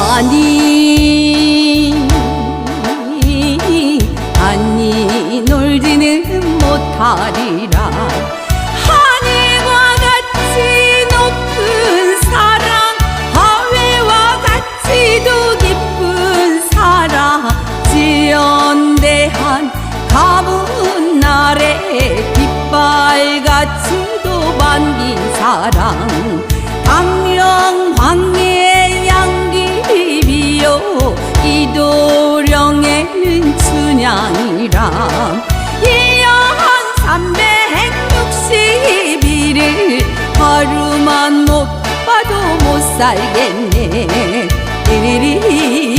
아니 아니 놀지는 못하리라. 하늘과 같이 높은 사랑 하회와 같이도 깊은 사랑 지연대한 가문 날에 깃발같이도 반긴 사랑 이도령에는 춘향이라. 1년 360일을 하루만 못 봐도 못 살겠네. 띠리리